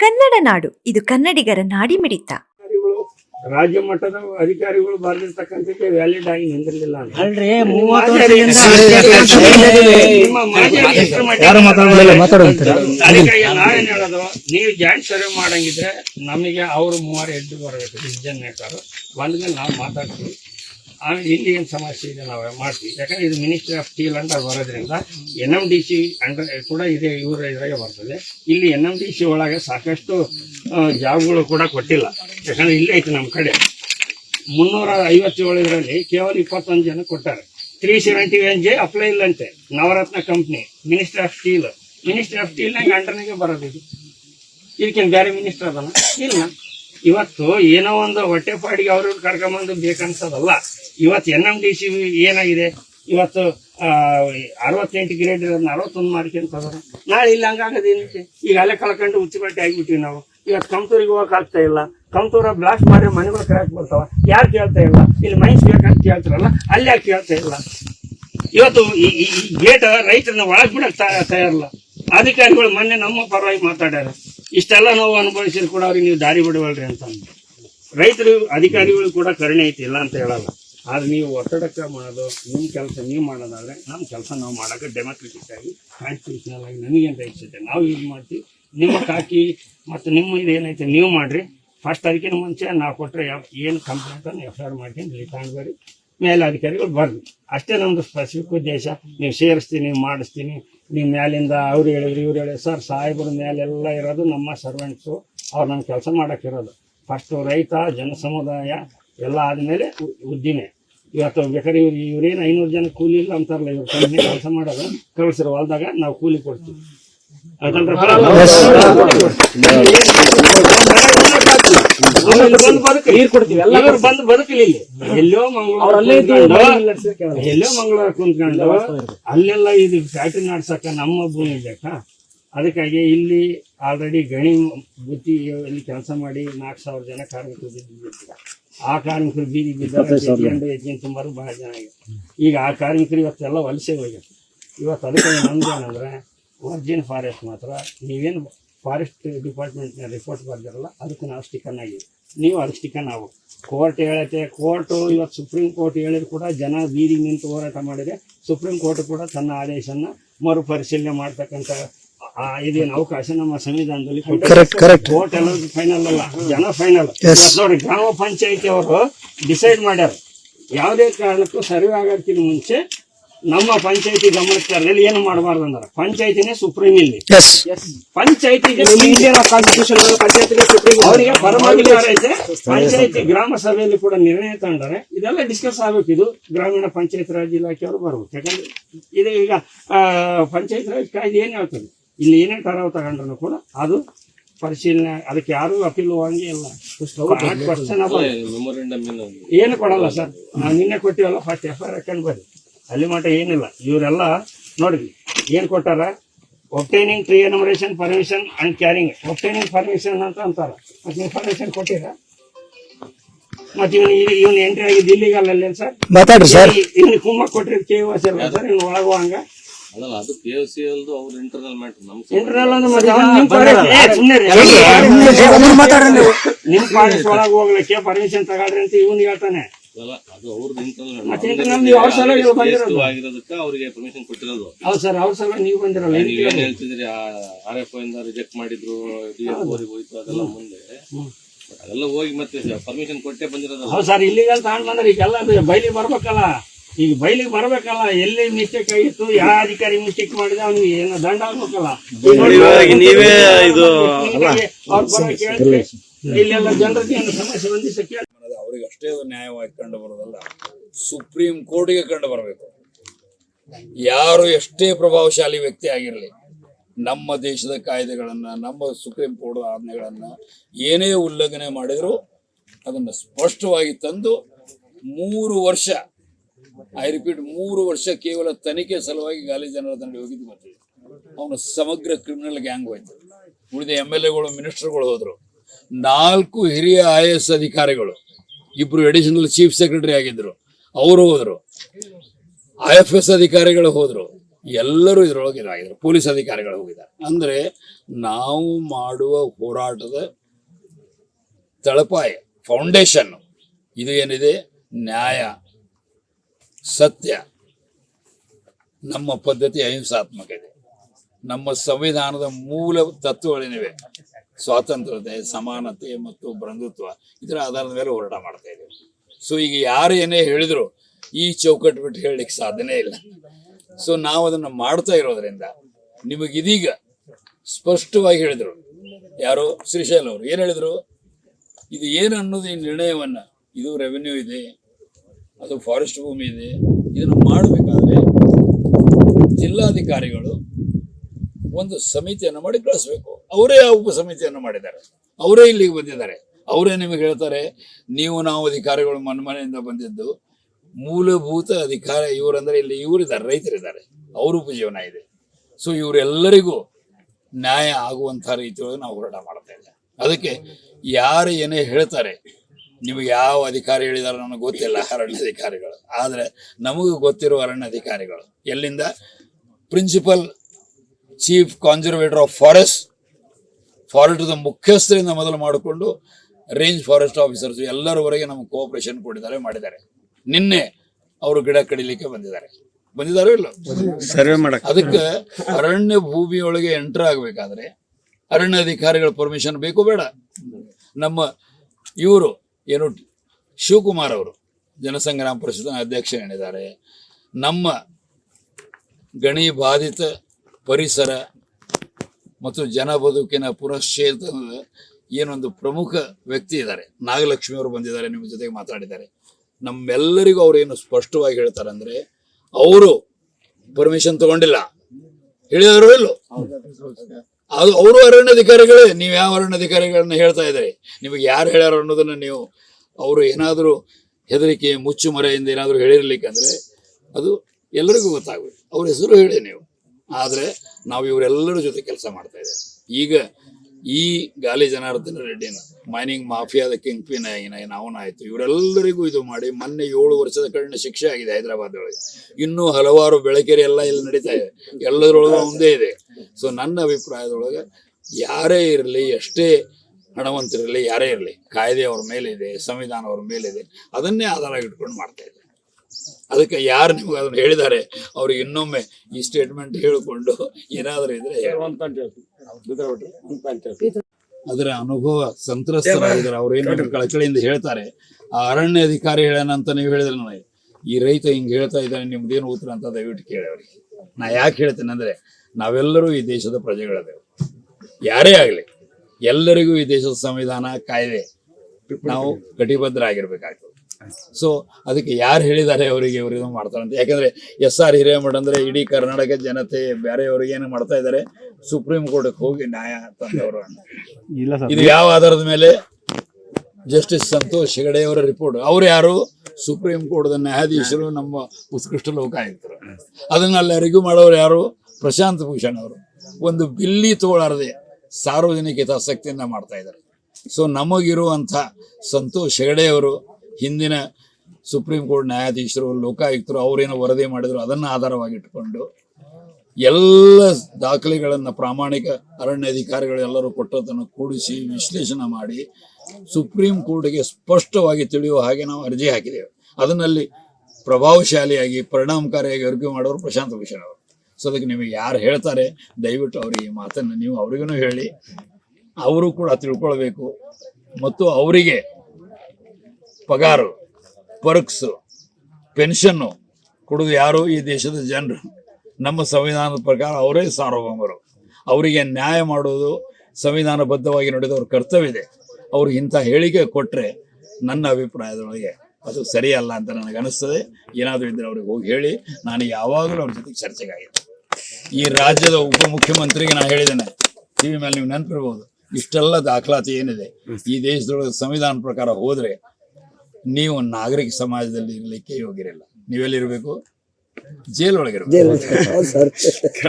ಕನ್ನಡ ನಾಡು. ಇದು ಕನ್ನಡಿಗರ ನಾಡಿಮಿಡಿತ ಮಿಡಿತ. ರಾಜ್ಯ ಮಟ್ಟದ ಅಧಿಕಾರಿಗಳು ಬರೆದಿರ್ತಕ್ಕಂಥಕ್ಕೆ ವ್ಯಾಲಿಡ್ ಆಗಿ ನಿಂದಿರಲಿಲ್ಲ ಅಂತ. ಅಲ್ರಿ ಮೂವತ್ತು ನಿಮ್ಮ ಮಾಜಿ ಅಧ್ಯಕ್ಷರ ಮಾತಾಡುವಂತಾರೆ ಅದಕ್ಕಾಗಿ ನಾವೇನ್ ಹೇಳೋದು ನೀವು ಜಾಯಿಂಟ್ ಸರ್ವೆ ಮಾಡಂಗಿದ್ರೆ ನಮಗೆ ಅವರು ಮೂವರು ಎದ್ದು ಬರಬೇಕು ಡಿಸಿಷನ್ ಮೇಕರ್ ಬಂದ್ಮೇಲೆ ನಾವು ಮಾತಾಡ್ತೀವಿ. ಇಲ್ಲಿ ಏನು ಸಮಸ್ಯೆ ಇದೆ ನಾವು ಮಾಡ್ತೀವಿ. ಯಾಕಂದ್ರೆ ಇದು ಮಿನಿಸ್ಟ್ರಿ ಆಫ್ ಸ್ಟೀಲ್ ಅಂತ ಬರೋದ್ರಿಂದ N M D C under ಕೂಡ ಇದೆ ಇವರ ಇದ್ರಾಗೆ ಬರ್ತದೆ. ಇಲ್ಲಿ ಎನ್ ಎಂ ಡಿ ಸಿ ಒಳಗೆ ಸಾಕಷ್ಟು ಜಾಬ್ಗಳು ಕೂಡ ಕೊಟ್ಟಿಲ್ಲ. ಯಾಕಂದ್ರೆ ಇಲ್ಲೇ ಐತೆ ನಮ್ಮ ಕಡೆ. ಮುನ್ನೂರ ಐವತ್ತೇಳು ಇದರಲ್ಲಿ ಕೇವಲ ಇಪ್ಪತ್ತೊಂದು ಜನ ಕೊಟ್ಟಾರೆ. Three seventy one J apply ಇಲ್ಲಂತೆ Navratna company ministry of steel ministry of ಸ್ಟೀಲ್ನಾಗ ಅಂಡರ್ನಾಗೆ ಇದು. ಇದಕ್ಕೇನು ಬೇರೆ ಮಿನಿಸ್ಟರ್ ಅದನ್ನ ಇಲ್ಲ. ಇವತ್ತು ಏನೋ ಒಂದು ಹೊಟ್ಟೆಪಾಡಿಗೆ ಅವ್ರ ಕರ್ಕೊಂಬಂದು ಬೇಕನ್ಸೋದಲ್ಲ. ಇವತ್ತು ಎನ್ ಎಂ ಡಿ ಸಿ ಏನಾಗಿದೆ? ಇವತ್ತು ಅರವತ್ತೆಂಟು ಗ್ರೇಡ್ ಇರೋದನ್ನ ಅರವತ್ತೊಂದು ಮಾಡ್ಕೊಂತದಾರ ನಾಳೆ ಇಲ್ಲಿ ಏನಕ್ಕೆ ಈಗ ಅಲ್ಲೇ ಕಳ್ಕೊಂಡು ಹುಚ್ಚುಬಟ್ಟೆ ಆಗಿಬಿಟ್ಟಿವಿ ನಾವು. ಇವತ್ತು ಕಂತೂರಿಗೆ ಹೋಗಕ್ ಆಗ್ತಾ ಇಲ್ಲ. ಕಂತೂರ ಬ್ಲಾಸ್ಟ್ ಮಾಡಿ ಮನೆಗಳು ಕ್ರ್ಯಾಕ್ ಬರ್ತಾವ. ಯಾರು ಕೇಳ್ತಾ ಇಲ್ಲ? ಇಲ್ಲಿ ಮೈನ್ಸ್ ಬೇಕಂತ ಕೇಳ್ತಾರಲ್ಲ, ಅಲ್ಲಿ ಯಾಕೆ ಕೇಳ್ತಾ ಇಲ್ಲ. ಇವತ್ತು ಈ ಗೇಟ್ ರೈತರನ್ನ ಒಳಗ್ ಬಿಡಕ್ಕೆ ತಯಾರಿಲ್ಲ. ಅಧಿಕಾರಿಗಳು ಮೊನ್ನೆ ನಮ್ಮ ಪರವಾಗಿ ಮಾತಾಡ್ಯಾರ. ಇಷ್ಟೆಲ್ಲ ನೋವು ಅನುಭವಿಸಿದ್ರು ಕೂಡ ಅವ್ರಿಗೆ ನೀವು ದಾರಿ ಬಿಡವಲ್ರಿ ಅಂತ ರೈತರು, ಅಧಿಕಾರಿಗಳು ಕೂಡ ಕರುಣೆ ಐತಿ ಇಲ್ಲ ಅಂತ ಹೇಳಲ್ಲ. ಆದ್ರೆ ನೀವು ಒತ್ತಡಕ್ಕೆ ಮಾಡೋದು, ನಿಮ್ಮ ಕೆಲಸ ನೀವು ಮಾಡೋದಾದ್ರೆ ನಮ್ಮ ಕೆಲಸ ನಾವು ಮಾಡೋಕೆ ಡೆಮೋಕ್ರೆಟಿಕ್ ಆಗಿ ಕಾನ್ಸ್ಟಿಟ್ಯೂಷನಲ್ ಆಗಿ ನನಗೇನು ರೈಟ್ಸ್ ನಾವು ಯೂಸ್ ಮಾಡ್ತೀವಿ, ನಿಮ್ಮ ಕಾಕಿ ಮತ್ತು ನಿಮ್ಮ ಇದು ಏನೈತೆ ನೀವು ಮಾಡಿರಿ. ಫಸ್ಟ್ ಅದಕ್ಕಿಂತ ಮುಂಚೆ ನಾವು ಕೊಟ್ಟರೆ ಏನು ಕಂಪ್ಲೇಂಟ್ ಅನ್ನು ಎಫ್ ಐ ಆರ್ ಮಾಡ್ಕೊಂಡು ಬರ್ರಿ ತಗೊಂಡ್ಬರಿ ಮೇಲಾಧಿಕಾರಿಗಳು ಬರ್ರಿ. ಅಷ್ಟೇ ನಮ್ಮದು ಸ್ಪೆಸಿಫಿಕ್ ಉದ್ದೇಶ. ನೀವು ಸೇರಿಸ್ತೀನಿ ಮಾಡಿಸ್ತೀನಿ. ನೀವು ಮ್ಯಾಲಿಂದ ಅವ್ರು ಹೇಳಿದ್ರು, ಇವ್ರು ಹೇಳಿ ಸರ್ ಸಾಹೇಬ್ರ ಮೇಲೆಲ್ಲ ಇರೋದು ನಮ್ಮ ಸರ್ವೆಂಟ್ಸು ಅವ್ರು ನಮ್ಮ ಕೆಲಸ ಮಾಡೋಕ್ಕಿರೋದು ಫಸ್ಟು ರೈತ ಜನ ಸಮುದಾಯ ಎಲ್ಲ ಆದಮೇಲೆ ಉದ್ದಿಮೆ. ಇವತ್ತು ಬೇಕಾದ್ರೆ ಇವ್ರು ಇವ್ರೇನು ಐನೂರು ಜನ ಕೂಲಿ ಇಲ್ಲ ಅಂತಾರಲ್ಲ ಇವ್ರು ಸಣ್ಣ ಕೆಲಸ ಮಾಡೋದು ಕಳಿಸಿರೋ ಹೊಲ್ದಾಗ ನಾವು ಕೂಲಿ ಕೊಡ್ತೀವಿ ಬಂದು ಬದುಕಲಿ. ಇಲ್ಲಿ ಎಲ್ಲೋ ಮಂಗಳೂರು ಎಲ್ಲೋ ಮಂಗಳೂರು ಕುಂತ್ಕೊಂಡು ಅಲ್ಲೆಲ್ಲ ಇದು ಫ್ಯಾಕ್ಟ್ರಿ ನಡ್ಸಕ್ಕ ನಮ್ಮ ಭೂಮಿ ಬೇಕ ಅದಕ್ಕಾಗಿ ಇಲ್ಲಿ ಆಲ್ರೆಡಿ ಗಣಿ ಬುತ್ತಿ ಇಲ್ಲಿ ಕೆಲಸ ಮಾಡಿ ನಾಲ್ಕು ಸಾವಿರ ಜನ ಕಾರ್ಮಿಕರು ಆ ಕಾರ್ಮಿಕರು ಬೀದಿ ಬಿದ್ದ ಎತ್ಕೊಂಡು ತುಂಬಾರು ಬಹಳ ಜನ ಆಗಿದೆ ಈಗ ಆ ಕಾರ್ಮಿಕರು ಇವತ್ತೆಲ್ಲ ವಲಸೆ ಹೋಗಿದೆ ಇವತ್ತು ಅದಕ್ಕೆ ನಮ್ದು ಏನಂದ್ರೆ ವರ್ಜಿನ್ ಫಾರೆಸ್ಟ್ ಮಾತ್ರ ನೀವೇನು ಫಾರೆಸ್ಟ್ ಡಿಪಾರ್ಟ್ಮೆಂಟ್ನ ರಿಪೋರ್ಟ್ ಬರ್ದಿರಲ್ಲ ಅದಕ್ಕೆ ನಾವು ಸ್ಟಿಕನ್ ಆಗಿ ನೀವು ಅದಕ್ಕೆ ಸ್ಟಿಕನ್ ಆಗು ಕೋರ್ಟ್ ಹೇಳತ್ತೆ ಕೋರ್ಟು ಇವತ್ತು ಸುಪ್ರೀಂ ಕೋರ್ಟ್ ಹೇಳಿದ್ರು ಕೂಡ ಜನ ಬೀದಿ ನಿಂತು ಹೋರಾಟ ಮಾಡಿದೆ ಸುಪ್ರೀಂ ಕೋರ್ಟ್ ಕೂಡ ತನ್ನ ಆದೇಶನ ಮರುಪರಿಶೀಲನೆ ಮಾಡ್ತಕ್ಕಂಥ ಇದೇನು ಅವಕಾಶ ನಮ್ಮ ಸಂವಿಧಾನದಲ್ಲಿ ಕರೆಕ್ಟ್ ಎಲ್ಲ ಫೈನಲ್ ಅಲ್ಲ ಜನ ಫೈನಲ್. ನೋಡಿ ಗ್ರಾಮ ಪಂಚಾಯತಿ ಅವರು ಡಿಸೈಡ್ ಮಾಡ್ಯಾರ. ಯಾವುದೇ ಕಾರಣಕ್ಕೂ ಸರ್ವೆ ಆಗೋದಕ್ಕಿಂತ ಮುಂಚೆ ನಮ್ಮ ಪಂಚಾಯತಿ ಗಮನಕ್ಕೆ ಏನು ಮಾಡಬಾರ್ದು ಅಂದ್ರೆ. ಪಂಚಾಯತಿನೇ ಸುಪ್ರೀಂ ಇಲ್ಲಿ. ಎಸ್ ಪಂಚಾಯತಿಗೆ ಅವರಿಗೆ ಪರವಾಗಿ ಐತೆ ಪಂಚಾಯತಿ ಗ್ರಾಮ ಸಭೆಯಲ್ಲಿ ಕೂಡ ನಿರ್ಣಯ ತಗೊಂಡಾರೆ ಇದೆಲ್ಲ ಡಿಸ್ಕಸ್ ಆಗಬೇಕು. ಇದು ಗ್ರಾಮೀಣ ಪಂಚಾಯತ್ ರಾಜ್ ಇಲಾಖೆಯವರು ಬರ್ಬೇಕು. ಯಾಕಂದ್ರೆ ಇದು ಈಗ ಪಂಚಾಯತ್ ರಾಜ್ ಕಾಯ್ದೆ ಏನ್ ಹೇಳ್ತದೆ? ಇಲ್ಲಿ ಏನೇ ಠರಾವ್ ತಗೊಂಡ್ರು ಕೂಡ ಅದು ಪರಿಶೀಲನೆ ಅದಕ್ಕೆ ಯಾರು ಅಪೀಲ್ ಹೋಗಂಗೆ ಇಲ್ಲ. ಏನು ಕೊಡಲ್ಲ ಸರ್. ನಾವು ನಿನ್ನೆ ಕೊಟ್ಟಿವಲ್ಲ ಫಸ್ಟ್ ಎಫ್ ಐ ಆರ್ ಹಾಕೊಂಡು ಬರ್ರಿ. ಅಲ್ಲಿ ಮಟ್ಟ ಏನಿಲ್ಲ. ಇವರೆಲ್ಲ ನೋಡಿದ್ವಿ ಏನ್ ಕೊಟ್ಟಾರ? Obtaining pre enumeration permission and carrying obtaining permission ಅಂತ ಅಂತಾರ. ಮತ್ತೆ ನೀವು ಪರ್ಮಿಷನ್ ಕೊಟ್ಟಿರ? ಮತ್ತೆ ಇವನು ಇವನ್ ಎಂಟ್ರಿ ಆಗಿದ್ದು ಇಲ್ಲಿಗಲ್ಲ ಸರ್? ಮಾತಾಡ್ರಿ ಸರ್. ಇವನಿಗೆ ಕುಮ್ಮಕ್ ಕೊಟ್ಟಿದ್ದು ಕೆ ವಾಸ್ ಅಲ್ಲ ಸರ್ ಇವ್ನು ಒಳಗುವಂಗ ಅಲ್ಲಲ್ಲ ಅದು ಕೆ ಸಿ ಅವ್ರ ಇಂಟರ್ನಲ್ ಮ್ಯಾಟರ್. ಮಾತಾಡ್ರಿ ನಿಮ್ ಒಳಗೆ ಹೋಗ್ಲಿಕ್ಕೆ ಪರ್ಮಿಷನ್ ತಗೊಳ್ರಿ ಅಂತ ಇವನು ಹೇಳ್ತಾನೆ. ಅಲ್ಲ ಅದು ಅವ್ರದ್ದು ಇಂಟರ್ನಲ್. ಆಗಿರೋದಕ್ಕೆ ಅವರಿಗೆ ಪರ್ಮಿಷನ್ ಕೊಟ್ಟಿರೋದು. ಹೌದು ಸರ್ ಅವ್ರ ಸಲ ನೀವು ಬಂದಿರಲ್ಲ ಹೇಳ್ತಿದ್ರಿ ಆರ್ ಎಫ್ ಇಂದ ರಿಜೆಕ್ಟ್ ಮಾಡಿದ್ರು ಡಿ ಎಫ್ ಅವ್ರಿಗೆ ಹೋಯ್ತು ಅದೆಲ್ಲ ಮುಂದೆ. ಅದೆಲ್ಲ ಹೋಗಿ ಮತ್ತೆ ಪರ್ಮಿಷನ್ ಕೊಟ್ಟೆ ಬಂದಿರೋದು ಹೌದು ಸರ್ ಇಲ್ಲಿಗೆಲ್ಲ ತಗೊಂಡ್ ಬಂದ್ರೆ ಈಗೆಲ್ಲ ಬೈಲಿ ಬರ್ಬೇಕಲ್ಲ. ಈಗ ಬೈಲಿಗೆ ಬರಬೇಕಲ್ಲ ಎಲ್ಲಿ ಮಿಸ್ಟೇಕ್ ಆಗಿತ್ತು ಯಾವ ಅಧಿಕಾರಿ ಮಿಸ್ಟೇಕ್ ಮಾಡಿದ ಅವ್ನಿಗೆ ಏನ ದಂಡ ಆಗ್ಬೇಕಲ್ಲ ನೀವೇ ಇದು. ಇಲ್ಲೆಲ್ಲ ಜನರಿಗೆ ಏನು ಸಮಸ್ಯೆ ಕೇಳಿ. ಅವ್ರಿಗೆ ಅಷ್ಟೇ ನ್ಯಾಯವಾಗಿ ಕಂಡು ಬರೋದಲ್ಲ ಸುಪ್ರೀಂ ಕೋರ್ಟ್ಗೆ ಕಂಡು ಬರಬೇಕು. ಯಾರು ಎಷ್ಟೇ ಪ್ರಭಾವಶಾಲಿ ವ್ಯಕ್ತಿ ಆಗಿರಲಿ ನಮ್ಮ ದೇಶದ ಕಾಯ್ದೆಗಳನ್ನ ನಮ್ಮ ಸುಪ್ರೀಂ ಕೋರ್ಟ್ ಆಜ್ಞೆಗಳನ್ನು ಏನೇ ಉಲ್ಲಂಘನೆ ಮಾಡಿದರೂ ಅದನ್ನು ಸ್ಪಷ್ಟವಾಗಿ ತಂದು ಮೂರು ವರ್ಷ ಐ ರಿಪೀಟ್, ಮೂರು ವರ್ಷ ಕೇವಲ ತನಿಖೆ ಸಲುವಾಗಿ ಗಾಲಿ ತಂಡ ಹೋಗಿದ್ದು ಗೊತ್ತಿದೆ ಅವನು ಸಮಗ್ರ ಕ್ರಿಮಿನಲ್ ಗ್ಯಾಂಗ್ ಹೋಯ್ತು. ಉಳಿದ ಎಂ ಎಲ್ ಎಗಳು ಮಿನಿಸ್ಟರ್ಗಳು ಹೋದ್ರು. ನಾಲ್ಕು ಹಿರಿಯ ಐ ಎಸ್ ಅಧಿಕಾರಿಗಳು, ಇಬ್ರು ಅಡಿಷನಲ್ ಚೀಫ್ ಸೆಕ್ರೆಟರಿ ಆಗಿದ್ರು. ಅವರು ಹೋದ್ರು. ಐ ಎಫ್ ಎಸ್ ಅಧಿಕಾರಿಗಳು ಹೋದ್ರು. ಎಲ್ಲರೂ ಇದರೊಳಗೆ ಇದಾಗಿದ್ರು. ಪೊಲೀಸ್ ಅಧಿಕಾರಿಗಳು ಹೋಗಿದ್ದಾರೆ. ಅಂದ್ರೆ ನಾವು ಮಾಡುವ ಹೋರಾಟದ ತಳಪಾಯ ಫೌಂಡೇಶನ್ ಇದು ಏನಿದೆ? ನ್ಯಾಯ. ಸತ್ಯ. ನಮ್ಮ ಪದ್ಧತಿ ಅಹಿಂಸಾತ್ಮಕ ಇದೆ ನಮ್ಮ ಸಂವಿಧಾನದ ಮೂಲ ತತ್ವಗಳೇನಿವೆ? ಸ್ವಾತಂತ್ರ್ಯತೆ, ಸಮಾನತೆ ಮತ್ತು ಬಂಧುತ್ವ. ಇದರ ಆಧಾರದ ಮೇಲೆ ಹೋರಾಟ ಮಾಡ್ತಾ ಇದ್ದೇವೆ. ಸೊ ಈಗ ಯಾರು ಏನೇ ಹೇಳಿದ್ರು ಈ ಚೌಕಟ್ಟು ಬಿಟ್ಟು ಹೇಳಲಿಕ್ಕೆ ಸಾಧ್ಯನೇ ಇಲ್ಲ. ಸೊ ನಾವು ಅದನ್ನು ಮಾಡ್ತಾ ಇರೋದ್ರಿಂದ ನಿಮಗಿದೀಗ ಸ್ಪಷ್ಟವಾಗಿ ಹೇಳಿದರು. ಯಾರು? ಶ್ರೀಶೈಲ್ ಅವರು. ಏನು ಹೇಳಿದರು? ಇದು ಏನು ಅನ್ನೋದು ಈ ನಿರ್ಣಯವನ್ನ? ಇದು ರೆವೆನ್ಯೂ ಇದೆ. ಅದು ಫಾರೆಸ್ಟ್ ಭೂಮಿ ಇದೆ ಇದನ್ನು ಮಾಡಬೇಕಾದ್ರೆ ಜಿಲ್ಲಾಧಿಕಾರಿಗಳು ಒಂದು ಸಮಿತಿಯನ್ನು ಮಾಡಿ ಕಳಿಸ್ಬೇಕು. ಅವರೇ ಆ ಉಪ ಸಮಿತಿಯನ್ನು ಮಾಡಿದ್ದಾರೆ. ಅವರೇ ಇಲ್ಲಿಗೆ ಬಂದಿದ್ದಾರೆ. ಅವರೇ ನಿಮಗೆ ಹೇಳ್ತಾರೆ, ನೀವು ನಾವು ಅಧಿಕಾರಿಗಳು ಮನ್ಮನೆಯಿಂದ ಬಂದಿದ್ದು, ಮೂಲಭೂತ ಅಧಿಕಾರ ಇವರಂದ್ರೆ ಇಲ್ಲಿ ಇವರಿದ್ದಾರೆ, ರೈತರಿದ್ದಾರೆ. ಅವ್ರ ಉಪಜೀವನ ಇದೆ. ಸೊ ಇವರೆಲ್ಲರಿಗೂ ನ್ಯಾಯ ಆಗುವಂಥ ರೀತಿಯೊಳಗೆ ನಾವು ಹೋರಾಟ ಮಾಡ್ತಾ ಇದ್ದೇವೆ. ಅದಕ್ಕೆ ಯಾರು ಏನೇ ಹೇಳ್ತಾರೆ ನಿಮಗೆ ಯಾವ ಅಧಿಕಾರಿ ಹೇಳಿದಾರೆ ನನಗೆ ಗೊತ್ತಿಲ್ಲ ಅರಣ್ಯ ಅಧಿಕಾರಿಗಳು ಆದರೆ ನಮಗೂ ಗೊತ್ತಿರುವ ಅರಣ್ಯ ಅಧಿಕಾರಿಗಳು ಎಲ್ಲಿಂದ principal chief conservator of forest ಫಾರೆಸ್ಟ್ದ ಮುಖ್ಯಸ್ಥರಿಂದ ಮೊದಲು ಮಾಡಿಕೊಂಡು ರೇಂಜ್ ಫಾರೆಸ್ಟ್ ಆಫೀಸರ್ಸ್ ಎಲ್ಲರವರೆಗೆ ನಮಗೆ ಕೋಆಪರೇಷನ್ ಕೊಟ್ಟಿದ್ದಾರೆ ಮಾಡಿದ್ದಾರೆ. ನಿನ್ನೆ ಅವರು ಗಿಡ ಕಡಿಲಿಕ್ಕೆ ಬಂದಿದ್ದಾರೆ. ಬಂದಿದಾರೋ ಇಲ್ಲ? ಸರ್ವೆ ಮಾಡಕ್ ಅದಕ್ಕೆ ಅರಣ್ಯ ಭೂಮಿಯೊಳಗೆ ಎಂಟರ್ ಆಗಬೇಕಾದ್ರೆ ಅರಣ್ಯ ಅಧಿಕಾರಿಗಳ ಪರ್ಮಿಷನ್ ಬೇಕು ಬೇಡ. ನಮ್ಮ ಇವರು ಏನು ಶಿವಕುಮಾರ್ ಅವರು ಜನಸಂಗ್ರಾಮ ಪರಿಷತ್ನ ಅಧ್ಯಕ್ಷ ಏನಿದ್ದಾರೆ ನಮ್ಮ ಗಣಿ ಬಾಧಿತ ಪರಿಸರ ಮತ್ತು ಜನ ಬದುಕಿನ ಪುನಶ್ಚೇತನದ ಏನೊಂದು ಪ್ರಮುಖ ವ್ಯಕ್ತಿ ಇದ್ದಾರೆ. ನಾಗಲಕ್ಷ್ಮಿ ಅವರು ಬಂದಿದ್ದಾರೆ, ನಿಮ್ಮ ಜೊತೆಗೆ ಮಾತಾಡಿದ್ದಾರೆ. ನಮ್ಮೆಲ್ಲರಿಗೂ ಅವ್ರು ಏನು ಸ್ಪಷ್ಟವಾಗಿ ಹೇಳ್ತಾರೆ ಅಂದ್ರೆ, ಅವರು ಪರ್ಮಿಷನ್ ತಗೊಂಡಿಲ್ಲ. ಹೇಳಿದಾರೋ ಇಲ್ಲೋ ಅದು ಅವರು ಅರಣ್ಯಾಧಿಕಾರಿಗಳೇ, ನೀವು ಯಾವ ಅರಣ್ಯಾಧಿಕಾರಿಗಳನ್ನ ಹೇಳ್ತಾ ಇದ್ದಾರೆ? ನಿಮಗೆ ಯಾರು ಹೇಳ್ಯಾರ ಅನ್ನೋದನ್ನ ನೀವು ಅವರು ಏನಾದರೂ ಹೆದರಿಕೆ ಮುಚ್ಚು ಮರೆಯಿಂದ ಏನಾದರೂ ಹೇಳಿರ್ಲಿಕ್ಕಂದ್ರೆ ಅದು ಎಲ್ಲರಿಗೂ ಗೊತ್ತಾಗಬೇಕು ಅವ್ರ ಹೆಸರು ಹೇಳಿ ನೀವು. ಆದರೆ ನಾವು ಇವರೆಲ್ಲರ ಜೊತೆ ಕೆಲಸ ಮಾಡ್ತಾ ಇದ್ದೇವೆ. ಈಗ ಈ ಗಾಲಿ ಜನಾರ್ದನ ರೆಡ್ಡಿನ. ಮೈನಿಂಗ್ ಮಾಫಿಯಾದ ಕಿಂಗ್ ಪಿನ್ ಅವನಾಯ್ತು ಇವರೆಲ್ಲರಿಗೂ ಇದು ಮಾಡಿ ಮೊನ್ನೆ ಏಳು ವರ್ಷದ ಕಡಿಮೆ ಶಿಕ್ಷೆ ಆಗಿದೆ ಹೈದರಾಬಾದ್ ಒಳಗೆ ಇನ್ನೂ ಹಲವಾರು ಬೆಳಕೆರೆ ಎಲ್ಲ ಇಲ್ಲಿ ನಡೀತಾ ಇದೆ. ಎಲ್ಲದರೊಳಗೂ ಒಂದೇ ಇದೆ. ಸೊ ನನ್ನ ಅಭಿಪ್ರಾಯದೊಳಗೆ ಯಾರೇ ಇರಲಿ, ಎಷ್ಟೇ ಹಣವಂತರಿರಲಿ, ಯಾರೇ ಇರಲಿ, ಕಾಯ್ದೆ ಅವ್ರ ಮೇಲಿದೆ, ಸಂವಿಧಾನ ಅವ್ರ ಮೇಲಿದೆ, ಅದನ್ನೇ ಆಧಾರ ಇಟ್ಕೊಂಡು ಮಾಡ್ತಾ ಇದೆ ಅದಕ್ಕೆ ಯಾರು ನಿಮ್ಗೆ ಅದನ್ನ ಹೇಳಿದ್ದಾರೆ? ಅವ್ರಿಗೆ ಇನ್ನೊಮ್ಮೆ ಈ ಸ್ಟೇಟ್ಮೆಂಟ್ ಹೇಳಿಕೊಂಡು ಏನಾದರೂ ಇದ್ರೆ ಅದ್ರ ಅದರ ಅನುಭವ ಸಂತ್ರಸ್ತರಾಗಿದ್ದಾರೆ. ಅವ್ರು ಏನು ಕಳಕಳಿಯಿಂದ ಹೇಳ್ತಾರೆ? ಆ ಅರಣ್ಯ ಅಧಿಕಾರಿ ಹೇಳೋಣ ಅಂತ ನೀವು ಹೇಳಿದ್ರೆ ನನಗೆ. ಈ ರೈತ ಹಿಂಗೆ ಹೇಳ್ತಾ ಇದ್ದಾನೆ ನಿಮ್ದೇನು ಉತ್ತರ ಅಂತ ದಯವಿಟ್ಟು ಕೇಳಿ ಅವ್ರಿಗೆ. ನಾ ಯಾಕೆ ಹೇಳ್ತೇನೆ ಅಂದ್ರೆ ನಾವೆಲ್ಲರೂ ಈ ದೇಶದ ಪ್ರಜೆಗಳದೇವು. ಯಾರೇ ಆಗಲಿ ಎಲ್ಲರಿಗೂ ಈ ದೇಶದ ಸಂವಿಧಾನ ಕಾಯ್ದೆ. ನಾವು ಕಟಿಬದ್ಧರಾಗಿರ್ಬೇಕಾಗ್ತದೆ. ಸೊ ಅದಕ್ಕೆ ಯಾರು ಹೇಳಿದ್ದಾರೆ ಅವರಿಗೆ ಇವರು ಇದು ಮಾಡ್ತಾರೆ ಅಂತ. ಯಾಕಂದ್ರೆ ಎಸ್ ಆರ್ ಹಿರೇಮಠ ಅಂದ್ರೆ ಇಡೀ ಕರ್ನಾಟಕ ಜನತೆ ಬೇರೆಯವ್ರಿಗೆ ಏನು ಮಾಡ್ತಾ ಇದ್ದಾರೆ ಸುಪ್ರೀಂ ಕೋರ್ಟ್ಗೆ ಹೋಗಿ ನ್ಯಾಯ ತಂದವರು ಇದು ಯಾವ ಆಧಾರದ ಮೇಲೆ? ಜಸ್ಟಿಸ್ ಸಂತೋಷ್ ಹೆಗಡೆ ಅವರ ರಿಪೋರ್ಟ್ ಅವ್ರು ಯಾರು? ಸುಪ್ರೀಂ ಕೋರ್ಟ್ದ ನ್ಯಾಯಾಧೀಶರು ನಮ್ಮ ಉತ್ಕೃಷ್ಟ ಲೋಕಾಯುಕ್ತರು. ಅದನ್ನ ಅಲ್ಲಿ ಅರಿಗೂ ಮಾಡೋರು ಯಾರು? ಪ್ರಶಾಂತ್ ಭೂಷಣ್ ಅವರು. ಒಂದು ಬಿಲ್ಲಿ ತೋಳಾರದೆ ಸಾರ್ವಜನಿಕ ಹಿತಾಸಕ್ತಿಯಿಂದ ಮಾಡ್ತಾ ಇದ್ದಾರೆ ಸೊ ನಮಗಿರುವಂಥ ಸಂತೋಷ್ ಹೆಗಡೆ ಅವರು ಹಿಂದಿನ ಸುಪ್ರೀಂ ಕೋರ್ಟ್ ನ್ಯಾಯಾಧೀಶರು, ಲೋಕಾಯುಕ್ತರು ಅವರೇನು ವರದಿ ಮಾಡಿದ್ರು, ಅದನ್ನು ಆಧಾರವಾಗಿಟ್ಟುಕೊಂಡು ಎಲ್ಲ ದಾಖಲೆಗಳನ್ನು ಪ್ರಾಮಾಣಿಕ ಅರಣ್ಯ ಅಧಿಕಾರಿಗಳು ಎಲ್ಲರೂ ಕೊಟ್ಟದನ್ನು ಕೂಡಿಸಿ ವಿಶ್ಲೇಷಣೆ ಮಾಡಿ ಸುಪ್ರೀಂ ಕೋರ್ಟ್ಗೆ ಸ್ಪಷ್ಟವಾಗಿ ತಿಳಿಯುವ ಹಾಗೆ ನಾವು ಅರ್ಜಿ ಹಾಕಿದ್ದೇವೆ ಅದನ್ನಲ್ಲಿ ಪ್ರಭಾವಶಾಲಿಯಾಗಿ, ಪರಿಣಾಮಕಾರಿಯಾಗಿ ಅರ್ಜಿ ಮಾಡೋರು ಪ್ರಶಾಂತ್ ಭೂಷಣ್ ಅವರು. ಸೊ ಅದಕ್ಕೆ ನಿಮಗೆ ಯಾರು ಹೇಳ್ತಾರೆ, ದಯವಿಟ್ಟು ಅವರಿಗೆ ಈ ಮಾತನ್ನು ನೀವು ಅವ್ರಿಗೂ ಹೇಳಿ. ಅವರು ಕೂಡ ತಿಳ್ಕೊಳ್ಬೇಕು. ಮತ್ತು ಅವರಿಗೆ ಪಗಾರು, ಪರ್ಕ್ಸು ಪೆನ್ಷನ್ನು ಕೊಡೋದು ಯಾರು ಈ ದೇಶದ ಜನರು? ನಮ್ಮ ಸಂವಿಧಾನದ ಪ್ರಕಾರ ಅವರೇ ಸಾರ್ವಭೌಮರು. ಅವರಿಗೆ ನ್ಯಾಯ ಮಾಡೋದು ಸಂವಿಧಾನಬದ್ಧವಾಗಿ ನಡೆದವ್ರ ಕರ್ತವ್ಯ ಇದೆ ಅವ್ರಿಗೆ ಇಂಥ ಹೇಳಿಕೆ ಕೊಟ್ಟರೆ ನನ್ನ ಅಭಿಪ್ರಾಯದೊಳಗೆ ಅದು ಸರಿಯಲ್ಲ ಅಂತ ನನಗೆ ಅನಿಸ್ತದೆ. ಏನಾದರೂ ಇದ್ದರೆ ಅವ್ರಿಗೆ ಹೋಗಿ ಹೇಳಿ. ನಾನು ಯಾವಾಗಲೂ ಅವ್ರ ಜೊತೆಗೆ ಚರ್ಚೆಗಾಗಿದೆ ಈ ರಾಜ್ಯದ ಉಪಮುಖ್ಯಮಂತ್ರಿಗೆ ನಾನು ಹೇಳಿದ್ದೇನೆ ಟಿವಿ ಮೇಲೆ ನೀವು ನೆನಪಿರ್ಬೋದು, ಇಷ್ಟೆಲ್ಲ ದಾಖಲಾತಿ ಏನಿದೆ? ಈ ದೇಶದೊಳಗೆ ಸಂವಿಧಾನ ಪ್ರಕಾರ ಹೋದ್ರೆ ನೀವು ನಾಗರಿಕ ಸಮಾಜದಲ್ಲಿ ಇರಲಿಕ್ಕೆ ಯೋಗ್ಯರಿಲ್ಲ. ನೀವೆಲ್ಲಿರ್ಬೇಕು? ಜೈಲ್ ಒಳಗಿರ್ಬೇಕು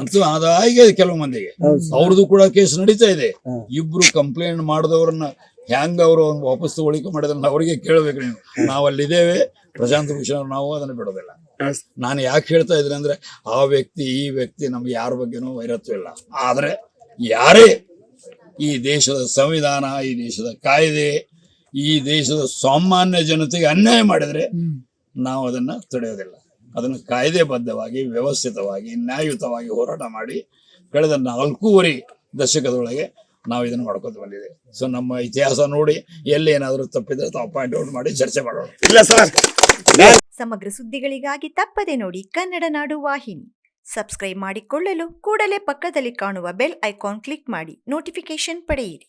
ಅದು ಅದಾಗಿದೆ ಕೆಲವು ಮಂದಿಗೆ. ಅವ್ರದ್ದು ಕೂಡ ಕೇಸ್ ನಡೀತಾ ಇದೆ. ಇಬ್ರು ಕಂಪ್ಲೇಂಟ್ ಮಾಡಿದವ್ರನ್ನ ಹ್ಯಾಂಗ್ ಅವರು ವಾಪಸ್ ತಗೊಳಿಕೆ ಮಾಡಿದ್ರೆ ಅವ್ರಿಗೆ ಕೇಳಬೇಕು ನೀವು. ನಾವು ಅಲ್ಲಿದ್ದೇವೆ ಪ್ರಶಾಂತ್ ಭೂಷಣ್ ಅವ್ರು ನಾವು ಅದನ್ನ ಬಿಡೋದಿಲ್ಲ. ನಾನು ಯಾಕೆ ಹೇಳ್ತಾ ಇದ್ರೆ ಅಂದ್ರೆ ಆ ವ್ಯಕ್ತಿ ಈ ವ್ಯಕ್ತಿ ನಮ್ಗೆ ಯಾರ ಬಗ್ಗೆನೂ ವೈರತ್ವ ಇಲ್ಲ. ಆದ್ರೆ ಯಾರೇ ಈ ದೇಶದ ಸಂವಿಧಾನ ಈ ದೇಶದ ಕಾಯ್ದೆ ಈ ದೇಶದ ಸಾಮಾನ್ಯ ಜನತೆಗೆ ಅನ್ಯಾಯ ಮಾಡಿದ್ರೆ ನಾವು ಅದನ್ನ ತಡೆಯೋದಿಲ್ಲ. ಅದನ್ನು ಕಾಯ್ದೆಬದ್ಧವಾಗಿ ವ್ಯವಸ್ಥಿತವಾಗಿ ನ್ಯಾಯಯುತವಾಗಿ ಹೋರಾಟ ಮಾಡಿ ಕಳೆದ ನಾಲ್ಕೂವರೆ ದಶಕದೊಳಗೆ ನಾವು ಇದನ್ನು ಮಾಡ್ಕೊತ ಬಂದಿದೆ. ಸೊ ನಮ್ಮ ಇತಿಹಾಸ ನೋಡಿ ಎಲ್ಲಿ ಏನಾದರೂ ತಪ್ಪಿದ್ರೆ ತಾವು ಪಾಯಿಂಟ್ ಔಟ್ ಮಾಡಿ ಚರ್ಚೆ ಮಾಡೋಣ. ಇಲ್ಲ ಸರ್. ಸಮಗ್ರ ಸುದ್ದಿಗಳಿಗಾಗಿ ತಪ್ಪದೆ ನೋಡಿ ಕನ್ನಡ ನಾಡು ವಾಹಿನಿ. ಸಬ್ಸ್ಕ್ರೈಬ್ ಮಾಡಿಕೊಳ್ಳಲು ಕೂಡಲೇ ಪಕ್ಕದಲ್ಲಿ ಕಾಣುವ ಬೆಲ್ ಐಕಾನ್ ಕ್ಲಿಕ್ ಮಾಡಿ ನೋಟಿಫಿಕೇಶನ್ ಪಡೆಯಿರಿ.